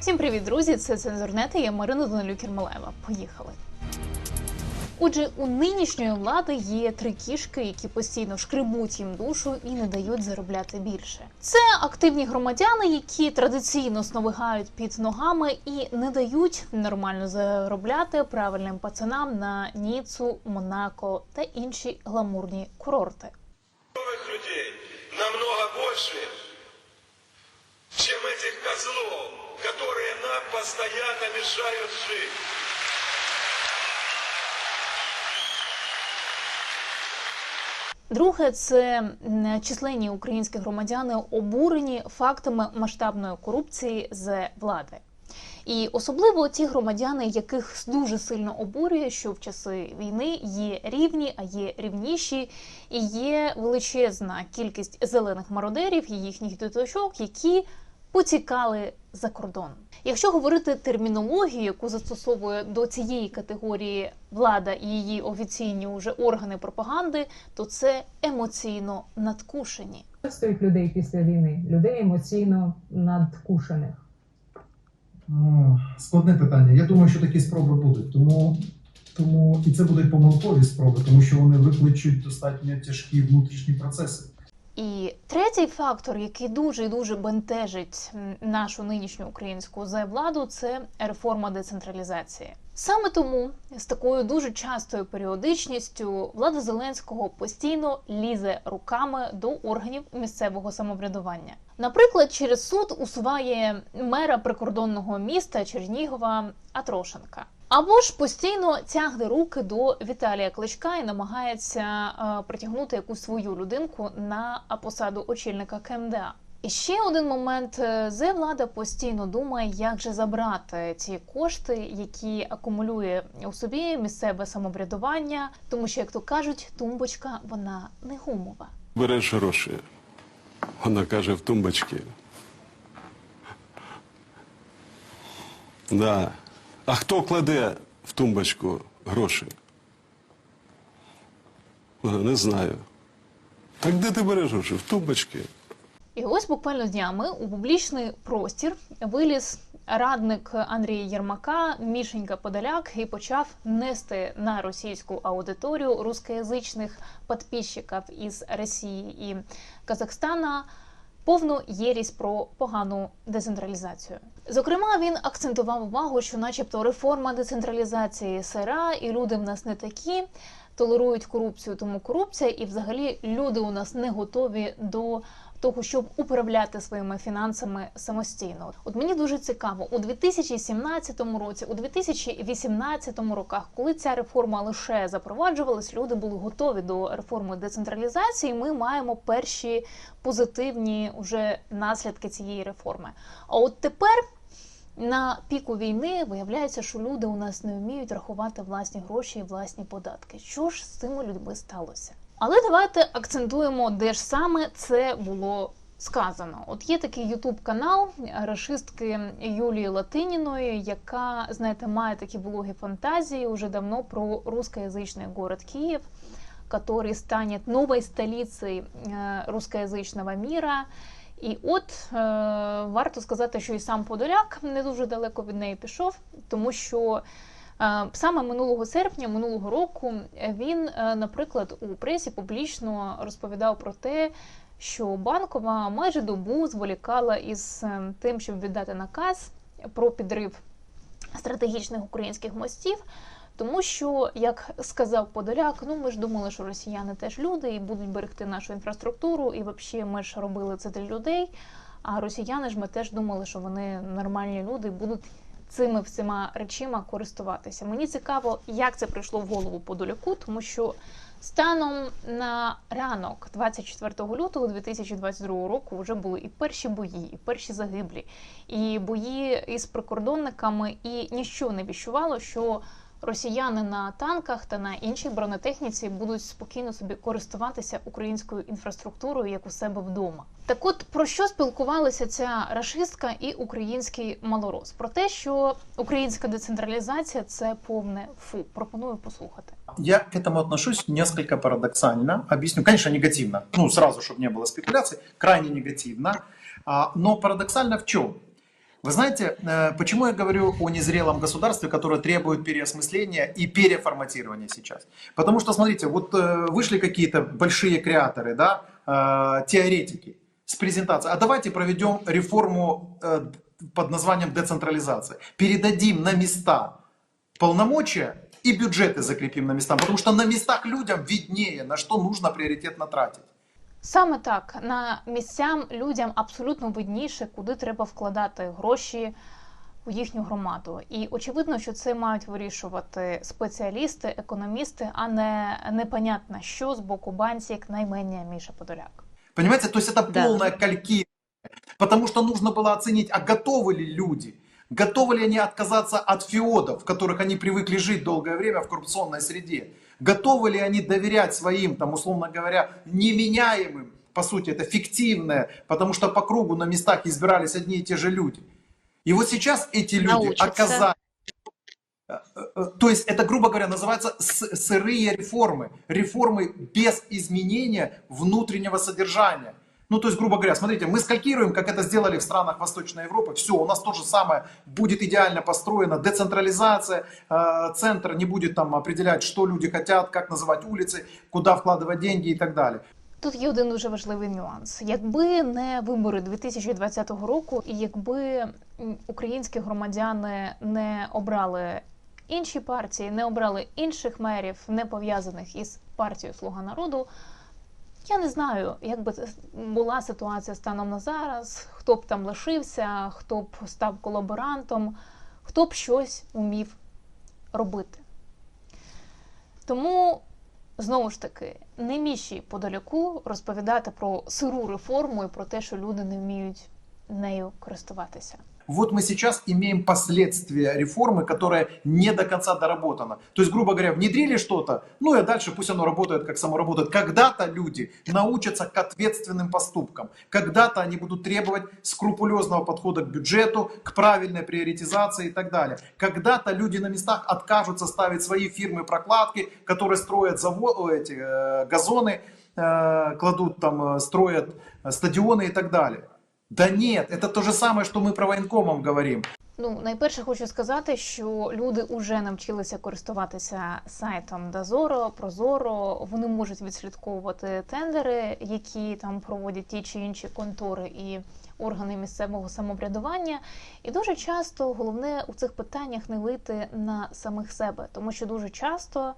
Всім привіт, друзі! Це цензурнети. Я Марина Данилюк Кермалаєва. Поїхали. Отже, у нинішньої влади є три кішки, які постійно шкребуть їм душу і не дають заробляти більше. Це активні громадяни, які традиційно сновигають під ногами і не дають нормально заробляти правильним пацанам на Ніцу, Монако та інші гламурні курорти. новых людей намного больше, чем этих козлов, которые нам постоянно мешают жить. Друге, це численні українські громадяни обурені фактами масштабної корупції з влади. І особливо ті громадяни, яких дуже сильно обурює, що в часи війни є рівні, а є рівніші, і є величезна кількість зелених мародерів і їхніх діточок, які потікали за кордон. Якщо говорити термінологію, яку застосовує до цієї категорії влада і її офіційні уже органи пропаганди, то це емоційно надкушені. Стоїть людей після війни? Людей емоційно надкушених. Складне питання. Я думаю, що такі спроби будуть. Тому, тому і це будуть помилкові спроби, тому що вони викличуть достатньо тяжкі внутрішні процеси. І третій фактор, який дуже і дуже бентежить нашу нинішню українську владу, це реформа децентралізації. Саме тому з такою дуже частою періодичністю влада Зеленського постійно лізе руками до органів місцевого самоврядування. Наприклад, через суд усуває мера прикордонного міста Чернігова Атрошенка. Або ж постійно тягне руки до Віталія Кличка і намагається е, притягнути якусь свою людинку на посаду очільника КМДА. І ще один момент: Зе влада постійно думає, як же забрати ці кошти, які акумулює у собі місцеве самоврядування, тому що, як то кажуть, тумбочка вона не гумова. Береш гроші. Вона каже в тумбочці. Да. А хто кладе в тумбочку гроші? Не знаю. Так де ти береш гроші? В тумбочці. І ось буквально днями у публічний простір виліз радник Андрія Єрмака Мішенька Подоляк і почав нести на російську аудиторію рускоязичних підписчиків із Росії і Казахстана повну єрість про погану децентралізацію. Зокрема, він акцентував увагу, що, начебто, реформа децентралізації сира, і люди в нас не такі. Толерують корупцію, тому корупція, і взагалі люди у нас не готові до того, щоб управляти своїми фінансами самостійно. От мені дуже цікаво, у 2017 році, у 2018 роках, коли ця реформа лише запроваджувалась, люди були готові до реформи децентралізації. Ми маємо перші позитивні уже наслідки цієї реформи. А от тепер. На піку війни виявляється, що люди у нас не вміють рахувати власні гроші і власні податки. Що ж з цими людьми сталося? Але давайте акцентуємо, де ж саме це було сказано. От є такий ютуб канал рашистки Юлії Латиніної, яка, знаєте, має такі блоги фантазії уже давно про русскоязичний город Київ, который станет новой столицей е, русскоязичного мира. І от е, варто сказати, що і сам Подоляк не дуже далеко від неї пішов, тому що саме минулого серпня, минулого року, він, е, наприклад, у пресі публічно розповідав про те, що банкова майже добу зволікала із е, тим, щоб віддати наказ про підрив стратегічних українських мостів. Тому що, як сказав Подоляк, ну ми ж думали, що росіяни теж люди і будуть берегти нашу інфраструктуру, і взагалі ми ж робили це для людей. А росіяни ж ми теж думали, що вони нормальні люди і будуть цими всіма речима користуватися. Мені цікаво, як це прийшло в голову Подоляку, тому що станом на ранок, 24 лютого 2022 року, вже були і перші бої, і перші загиблі, і бої із прикордонниками, і ніщо не віщувало, що росіяни на танках та на іншій бронетехніці будуть спокійно собі користуватися українською інфраструктурою як у себе вдома. Так от про що спілкувалися ця рашистка і український малорос? Про те, що українська децентралізація це повне фу. Пропоную послухати. Я к этому отношусь несколько парадоксально. Объясню. Конечно, негативно. Ну, сразу, чтобы не было спекуляций. Крайне негативно. А, Но парадоксально в чем? Вы знаете, э, почему я говорю о незрелом государстве, которое требует переосмысления и переформатирования сейчас? Потому что, смотрите, вот э, вышли какие-то большие креаторы, да, э, теоретики с презентацией. А давайте проведем реформу под названием децентрализация. Передадим на места полномочия и бюджеты закрепим на местах. Потому что на местах людям виднее, на что нужно приоритетно тратить. Саме так на місцям людям абсолютно видніше, куди треба вкладати гроші у їхню громаду. І очевидно, що це мають вирішувати спеціалісти, економісти, а не непонятно що з боку банці, як найменія Міша Подоляк. Понимаете, то есть это Да. полная кальки. Потому что нужно было оценить, а готовы ли люди, готовы ли они отказаться от феодов, в которых они привыкли жить долгое время в коррупционной среде, готовы ли они доверять своим, там, условно говоря, неменяемым, по сути, это фиктивное, потому что по кругу на местах избирались одни и те же люди. И вот сейчас эти люди Научатся. оказались Э, э, то есть это, грубо говоря, называется сырые реформы. Реформы без изменения внутреннего содержания. Ну, то есть, грубо говоря, смотрите, мы скалькируем, как это сделали в странах Восточной Европы. Все, у нас то же самое будет идеально построено. Децентрализация, э, центр не будет там определять, что люди хотят, как называть улицы, куда вкладывать деньги и так далее. Тут є один дуже важливий нюанс. Якби не вибори 2020 року, і якби м, українські громадяни не обрали інші партії, не обрали інших мерів, не пов'язаних із партією Слуга народу. Я не знаю, як би була ситуація станом на зараз, хто б там лишився, хто б став колаборантом, хто б щось умів робити. Тому знову ж таки, не міші подаляку розповідати про сиру реформу і про те, що люди не вміють нею користуватися. Вот мы сейчас имеем последствия реформы, которая не до конца доработана. То есть, грубо говоря, внедрили что-то, ну и дальше пусть оно работает, как само работает. Когда-то люди научатся к ответственным поступкам. Когда-то они будут требовать скрупулезного подхода к бюджету, к правильной приоритизации и так далее. Когда-то люди на местах откажутся ставить свои фирмы прокладки, которые строят заво- эти, э, газоны, э, кладут там, э, строят э, стадионы и так далее. Да нет, это то же самое, что мы про военкомом говорим. Ну, найперше хочу сказати, що люди вже навчилися користуватися сайтом Дазоро, Прозоро. Вони можуть відслідковувати тендери, які там проводять ті чи інші контори і органи місцевого самоврядування. І дуже часто головне у цих питаннях не вийти на самих себе, тому що дуже часто.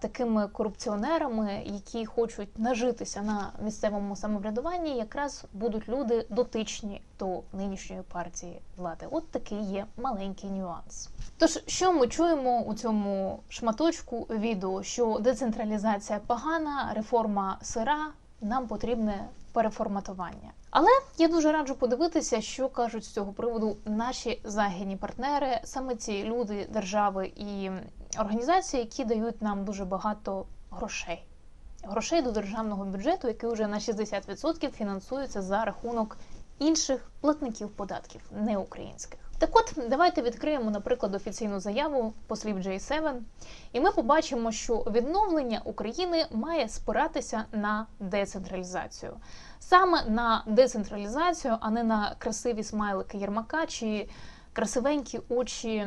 Такими корупціонерами, які хочуть нажитися на місцевому самоврядуванні, якраз будуть люди дотичні до нинішньої партії влади. От такий є маленький нюанс. Тож, що ми чуємо у цьому шматочку відео, що децентралізація погана, реформа сира, нам потрібне переформатування. Але я дуже раджу подивитися, що кажуть з цього приводу наші західні партнери, саме ці люди, держави і організації, які дають нам дуже багато грошей. Грошей до державного бюджету, який вже на 60% фінансується за рахунок інших платників податків, не українських. Так от, давайте відкриємо, наприклад, офіційну заяву послів J7, і ми побачимо, що відновлення України має спиратися на децентралізацію. Саме на децентралізацію, а не на красиві смайлики Єрмака чи красивенькі очі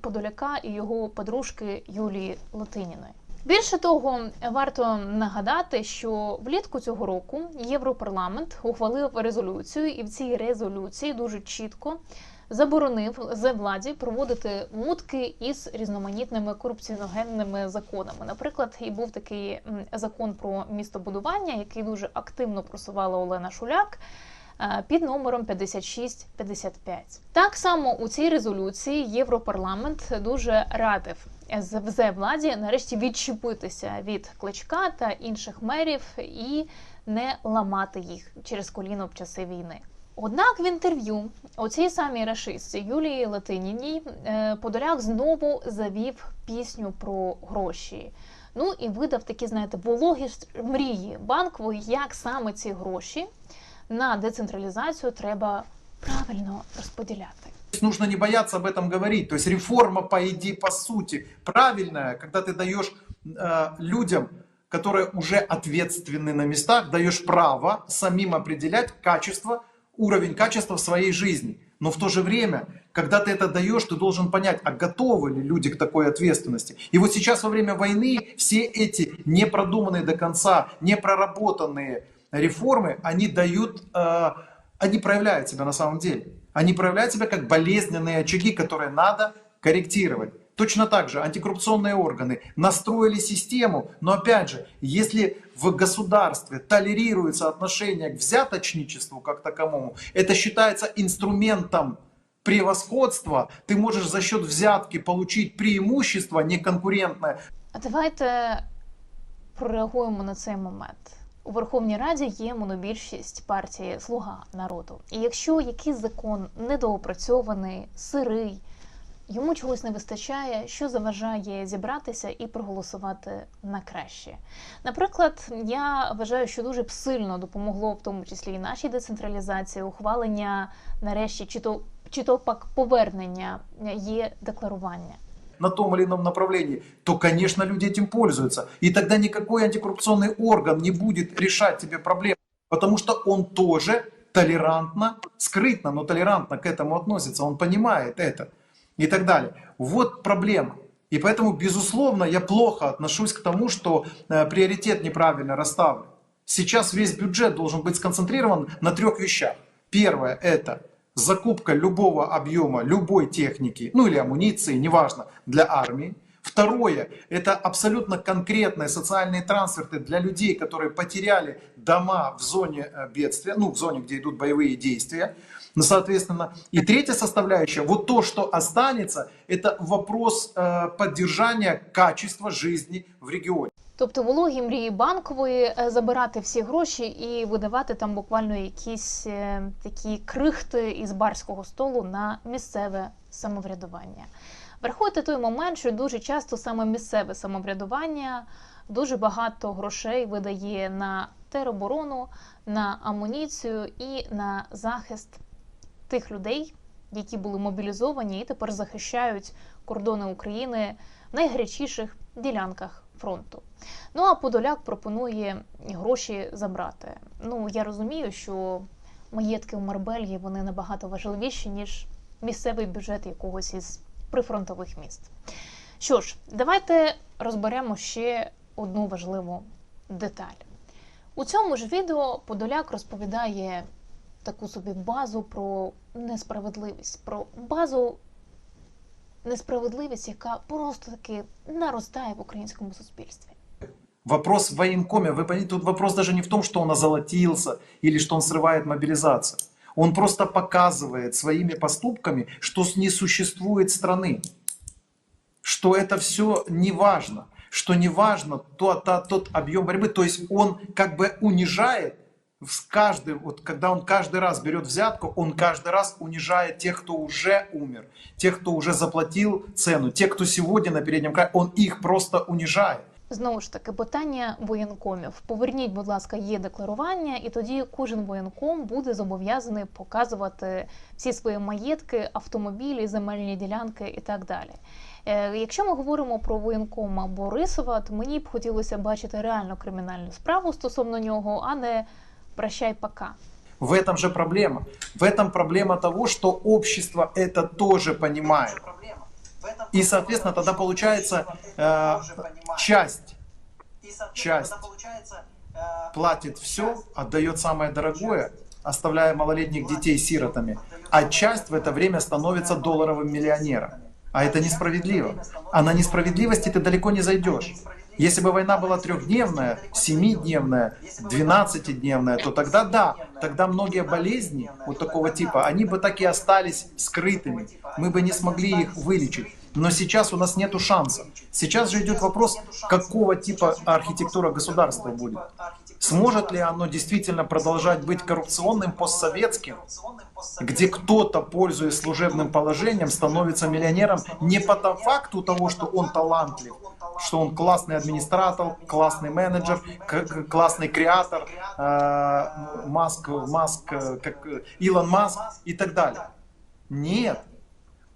Подоляка і його подружки Юлії Латиніної. Більше того, варто нагадати, що влітку цього року Європарламент ухвалив резолюцію, і в цій резолюції дуже чітко заборонив зе владі проводити мутки із різноманітними корупціоногенними законами. Наприклад, і був такий закон про містобудування, який дуже активно просувала Олена Шуляк. Е, Під номером 5655. Так само у цій резолюції Європарламент дуже радив ЗВЗ владі нарешті відчепитися від кличка та інших мерів і не ламати їх через коліно в часи війни. Однак в інтерв'ю у цій самій рашистці Юлії Латиніній е, Подоляк знову завів пісню про гроші. Ну і видав такі, знаєте, вологі мрії банкової, як саме ці гроші на децентралізацію треба правильно розподіляти. То есть нужно не бояться об этом говорить. То есть реформа, по идее, по сути, правильная, когда ты даешь э, людям, которые уже ответственны на местах, даешь право самим определять качество, уровень качества в своей жизни. Но в то же время, когда ты это даешь, ты должен понять, а готовы ли люди к такой ответственности. И вот сейчас во время войны все эти непродуманные до конца, непроработанные реформы, они дают, э, они проявляют себя на самом деле. Они проявляют себя как болезненные очаги, которые надо корректировать. Точно так же антикоррупционные органы настроили систему, но опять же, если в государстве толерируется отношение к взяточничеству как таковому, это считается инструментом превосходства, ты можешь за счет взятки получить преимущество неконкурентное, А давайте прореагуємо на цей момент. У Верховній Раді є монобільшість партії Слуга народу. І якщо якийсь закон недоопрацьований, сирий, йому чогось не вистачає, що заважає зібратися і проголосувати на краще. Наприклад, я вважаю, що дуже б сильно допомогло, в тому числі і нашій децентралізації, ухвалення нарешті, чи то чи то пак повернення є декларування. На том или ином направлении, то, конечно, люди этим пользуются. И тогда никакой антикоррупционный орган не будет решать тебе проблемы, потому что он тоже толерантно, скрытно, но толерантно к этому относится, он понимает это и так далее. Вот проблема. И поэтому, безусловно, я плохо отношусь к тому, что э, приоритет неправильно расставлен. Сейчас весь бюджет должен быть сконцентрирован на трех вещах. Первое – это закупка любого объема, любой техники, ну или амуниции, неважно, для армии. Второе – это абсолютно конкретные социальные трансферты для людей, которые потеряли дома в зоне э, бедствия, ну, в зоне, где идут боевые действия. Ну, соответственно, и третья составляющая, вот то, что останется, это вопрос э, поддержания качества жизни в регионе. Тобто вологі мрії банкової е, забирати всі гроші і видавати там буквально якісь е, такі крихти із барського столу на місцеве самоврядування. Врахуйте той момент, що дуже часто саме місцеве самоврядування дуже багато грошей видає на тероборону, на амуніцію і на захист тих людей, які були мобілізовані і тепер захищають кордони України в найгарячіших ділянках фронту. Ну а Подоляк пропонує гроші забрати. Ну я розумію, що маєтки в Марбельї вони набагато важливіші, ніж місцевий бюджет якогось із прифронтових міст. Що ж, давайте розберемо ще одну важливу деталь. У цьому ж відео Подоляк розповідає таку собі базу про несправедливість, про базу несправедливість, яка просто таки наростає в українському суспільстві. Вопрос в военкоме, вы понимаете, тут вопрос даже не в том, что он озолотился или что он срывает мобилизацию. Он просто показывает своими поступками, что не существует страны, что это все не важно, что не важно тот, тот, тот объем борьбы. То есть он как бы унижает с каждым, вот когда он каждый раз берет взятку, он каждый раз унижает тех, кто уже умер, тех, кто уже заплатил цену, тех, кто сегодня на переднем крае, он их просто унижает. Знову ж таки, питання воєнкомів. Поверніть, будь ласка, є декларування, і тоді кожен воєнком буде зобов'язаний показувати всі свої маєтки, автомобілі, земельні ділянки і так далі. Е, Якщо ми говоримо про воєнкома Борисова, то мені б хотілося бачити реальну кримінальну справу стосовно нього, а не прощай пока. В этом же проблема. В этом проблема того, что общество это тоже понимает. И, соответственно, тогда получается э, часть, часть платит все, отдает самое дорогое, оставляя малолетних детей сиротами, а часть в это время становится долларовым миллионером. А это несправедливо. А на несправедливости ты далеко не зайдешь. Если бы война была трехдневная, семидневная, двенадцатидневная, то тогда да, тогда многие болезни вот такого типа, они бы так и остались скрытыми. Мы бы не смогли их вылечить. Но сейчас у нас нету шанса. Сейчас же идет вопрос, какого типа архитектура государства будет. Сможет ли оно действительно продолжать быть коррупционным постсоветским, где кто-то, пользуясь служебным положением, становится миллионером не по факту того, что он талантлив, что он классный администратор, классный менеджер, классный креатор, э, Маск, Маск, э, как Илон Маск и так далее. Нет.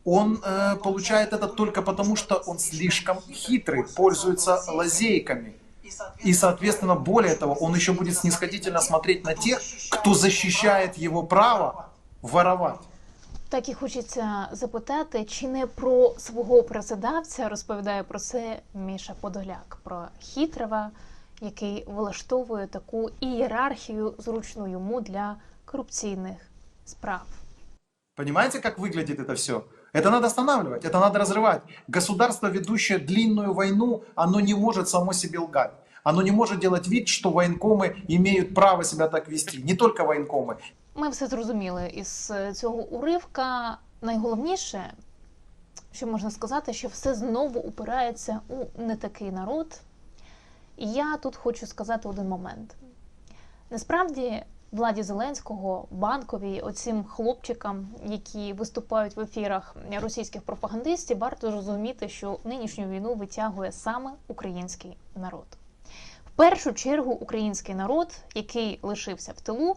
Он э, получает это только потому, что он слишком хитрый, пользуется лазейками. И, соответственно, более того, он еще будет снисходительно смотреть на тех, кто защищает его право воровать. Так і хочеться запитати, чи не про свого працедавця розповідає про це Міша Подоляк, про Хітрова, який влаштовує таку ієрархію зручну йому для корупційних справ. Понимаете, как выглядит это все? Это надо останавливать, это надо разрывать. Государство, ведущее длинную войну, оно не может само себе лгать. Оно не может делать вид, что военкомы имеют право себя так вести. Не только военкомы. Ми все зрозуміли із е, цього уривка. Найголовніше, що можна сказати, що все знову упирається у не такий народ. І я тут хочу сказати один момент. Насправді, владі Зеленського, банковій, оцим хлопчикам, які виступають в ефірах російських пропагандистів, варто розуміти, що нинішню війну витягує саме український народ. В першу чергу український народ, який лишився в тилу,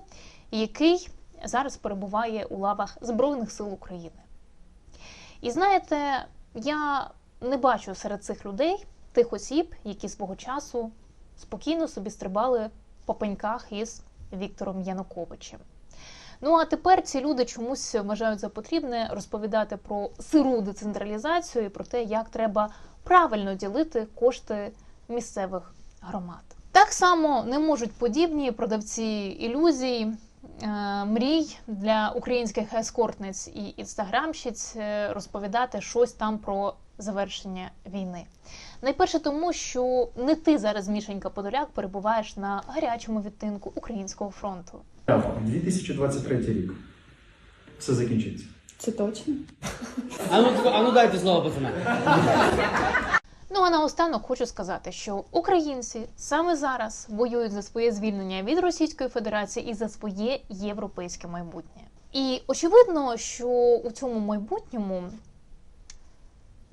і який зараз перебуває у лавах Збройних сил України. І знаєте, я не бачу серед цих людей тих осіб, які свого часу спокійно собі стрибали по пеньках із Віктором Януковичем. Ну а тепер ці люди чомусь вважають за потрібне розповідати про сиру децентралізацію і про те, як треба правильно ділити кошти місцевих громад. Так само не можуть подібні продавці ілюзій, е, мрій для українських ескортниць і інстаграмщиць е, розповідати щось там про завершення війни. Найперше тому, що не ти зараз, Мішенька Подоляк, перебуваєш на гарячому відтинку українського фронту. 2023 рік. Все закінчиться. Це точно. А ну, а ну дайте слово, пацани. Ну а наостанок хочу сказати, що українці саме зараз воюють за своє звільнення від Російської Федерації і за своє європейське майбутнє. І очевидно, що у цьому майбутньому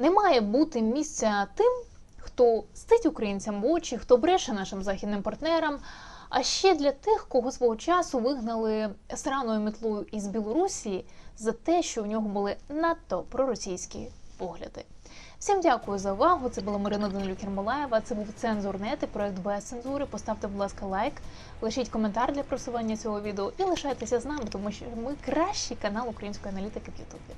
не має бути місця тим, хто стить українцям в очі, хто бреше нашим західним партнерам. А ще для тих, кого свого часу вигнали сраною метлою із Білорусі за те, що у нього були надто проросійські погляди. Всім дякую за увагу. Це була Марина Данилюк Ермолаєва. Це був цензурнет і проект без цензури. Поставте, будь ласка, лайк, лишіть коментар для просування цього відео і лишайтеся з нами, тому що ми кращий канал української аналітики в Ютубі.